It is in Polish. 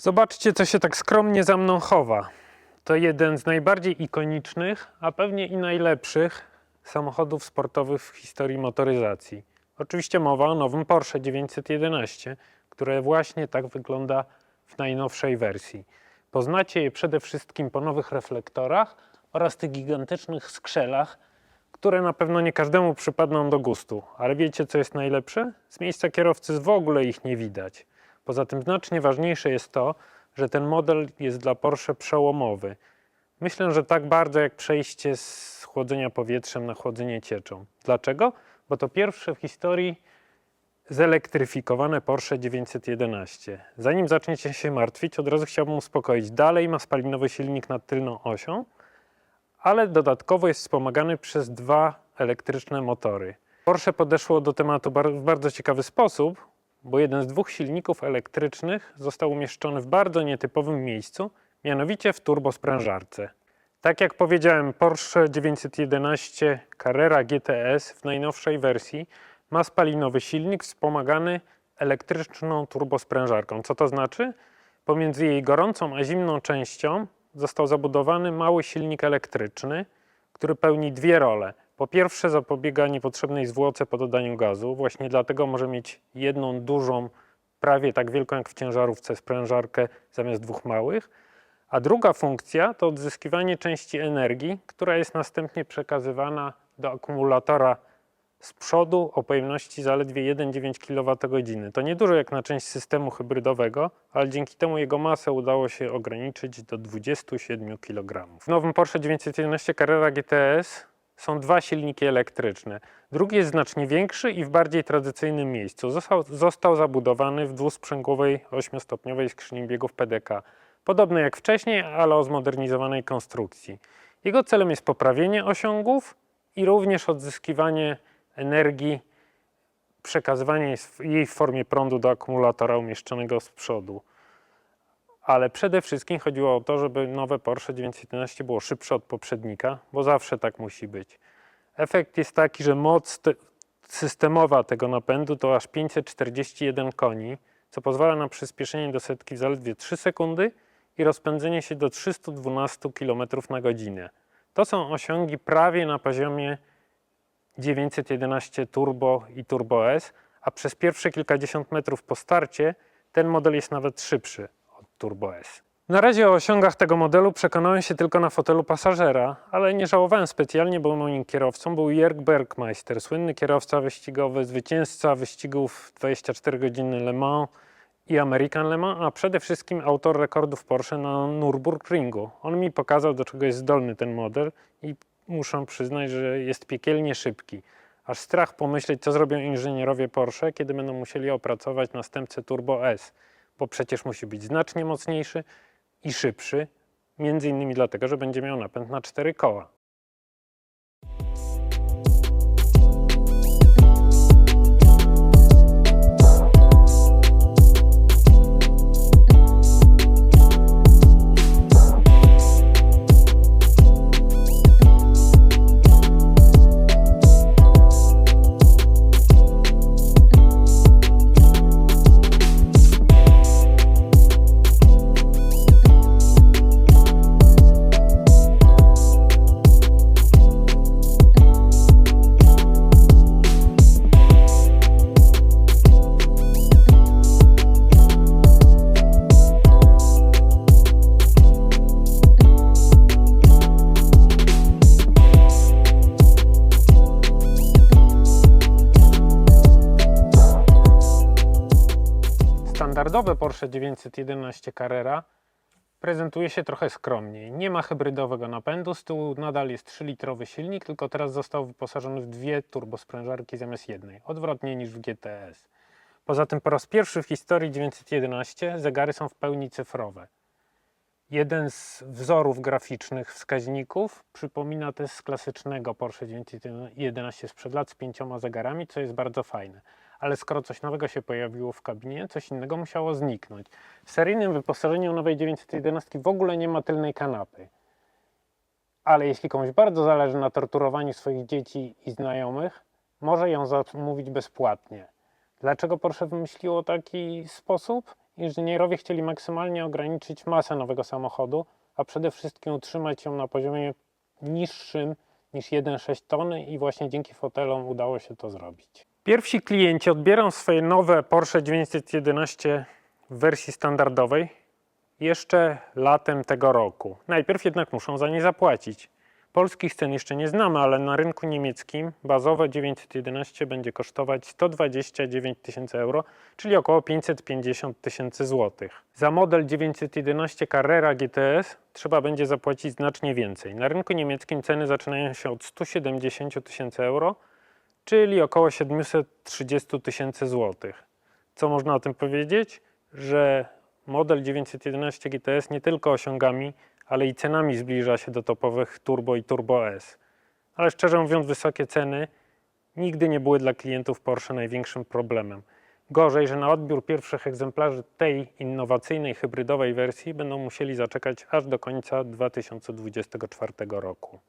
Zobaczcie, co się tak skromnie za mną chowa. To jeden z najbardziej ikonicznych, a pewnie i najlepszych samochodów sportowych w historii motoryzacji. Oczywiście mowa o nowym Porsche 911, które właśnie tak wygląda w najnowszej wersji. Poznacie je przede wszystkim po nowych reflektorach oraz tych gigantycznych skrzelach, które na pewno nie każdemu przypadną do gustu. Ale wiecie, co jest najlepsze? Z miejsca kierowcy w ogóle ich nie widać. Poza tym znacznie ważniejsze jest to, że ten model jest dla Porsche przełomowy. Myślę, że tak bardzo jak przejście z chłodzenia powietrzem na chłodzenie cieczą. Dlaczego? Bo to pierwsze w historii zelektryfikowane Porsche 911. Zanim zaczniecie się martwić, od razu chciałbym uspokoić. Dalej ma spalinowy silnik nad tylną osią, ale dodatkowo jest wspomagany przez dwa elektryczne motory. Porsche podeszło do tematu w bardzo ciekawy sposób, bo jeden z dwóch silników elektrycznych został umieszczony w bardzo nietypowym miejscu, mianowicie w turbosprężarce. Tak jak powiedziałem, Porsche 911 Carrera GTS w najnowszej wersji ma spalinowy silnik wspomagany elektryczną turbosprężarką. Co to znaczy? Pomiędzy jej gorącą a zimną częścią został zabudowany mały silnik elektryczny, który pełni dwie role. Po pierwsze, zapobiega niepotrzebnej zwłoce po dodaniu gazu, właśnie dlatego może mieć jedną dużą, prawie tak wielką jak w ciężarówce sprężarkę zamiast dwóch małych. A druga funkcja to odzyskiwanie części energii, która jest następnie przekazywana do akumulatora z przodu o pojemności zaledwie 1,9 kWh. To niedużo jak na część systemu hybrydowego, ale dzięki temu jego masę udało się ograniczyć do 27 kg. W nowym Porsche 911 Carrera GTS są dwa silniki elektryczne. Drugi jest znacznie większy i w bardziej tradycyjnym miejscu. Został, został zabudowany w dwusprzęgłowej 8-stopniowej skrzyni biegów PDK. Podobny jak wcześniej, ale o zmodernizowanej konstrukcji. Jego celem jest poprawienie osiągów i również odzyskiwanie energii, przekazywanie jej w formie prądu do akumulatora umieszczonego z przodu. Ale przede wszystkim chodziło o to, żeby nowe Porsche 911 było szybsze od poprzednika, bo zawsze tak musi być. Efekt jest taki, że moc te, systemowa tego napędu to aż 541 koni, co pozwala na przyspieszenie do setki w zaledwie 3 sekundy i rozpędzenie się do 312 km na godzinę. To są osiągi prawie na poziomie 911 Turbo i Turbo S, a przez pierwsze kilkadziesiąt metrów po starcie ten model jest nawet szybszy Turbo S. Na razie o osiągach tego modelu przekonałem się tylko na fotelu pasażera, ale nie żałowałem specjalnie, bo moim kierowcą był Jörg Bergmeister, słynny kierowca wyścigowy, zwycięzca wyścigów 24 godziny Le Mans i American Le Mans, a przede wszystkim autor rekordów Porsche na Nürburgringu. On mi pokazał, do czego jest zdolny ten model i muszę przyznać, że jest piekielnie szybki. Aż strach pomyśleć, co zrobią inżynierowie Porsche, kiedy będą musieli opracować następcę Turbo S, bo przecież musi być znacznie mocniejszy i szybszy, między innymi dlatego, że będzie miał napęd na cztery koła. Standardowe Porsche 911 Carrera prezentuje się trochę skromniej. Nie ma hybrydowego napędu, z tyłu nadal jest 3-litrowy silnik, tylko teraz został wyposażony w dwie turbosprężarki zamiast jednej, odwrotnie niż w GTS. Poza tym po raz pierwszy w historii 911 zegary są w pełni cyfrowe. Jeden z wzorów graficznych wskaźników przypomina te z klasycznego Porsche 911 sprzed lat z pięcioma zegarami, co jest bardzo fajne. Ale skoro coś nowego się pojawiło w kabinie, coś innego musiało zniknąć. W seryjnym wyposażeniu nowej 911 w ogóle nie ma tylnej kanapy. Ale jeśli komuś bardzo zależy na torturowaniu swoich dzieci i znajomych, może ją zamówić bezpłatnie. Dlaczego Porsche wymyśliło taki sposób? inżynierowie chcieli maksymalnie ograniczyć masę nowego samochodu, a przede wszystkim utrzymać ją na poziomie niższym niż 1,6 tony i właśnie dzięki fotelom udało się to zrobić. Pierwsi klienci odbiorą swoje nowe Porsche 911 w wersji standardowej jeszcze latem tego roku. Najpierw jednak muszą za nie zapłacić. Polskich cen jeszcze nie znamy, ale na rynku niemieckim bazowe 911 będzie kosztować 129 tysięcy euro, czyli około 550 tysięcy złotych. Za model 911 Carrera GTS trzeba będzie zapłacić znacznie więcej. Na rynku niemieckim ceny zaczynają się od 170 tysięcy euro, czyli około 730 tysięcy złotych. Co można o tym powiedzieć? Że model 911 GTS nie tylko osiągami, ale i cenami zbliża się do topowych Turbo i Turbo S. Ale szczerze mówiąc, wysokie ceny nigdy nie były dla klientów Porsche największym problemem. Gorzej, że na odbiór pierwszych egzemplarzy tej innowacyjnej hybrydowej wersji będą musieli zaczekać aż do końca 2024 roku.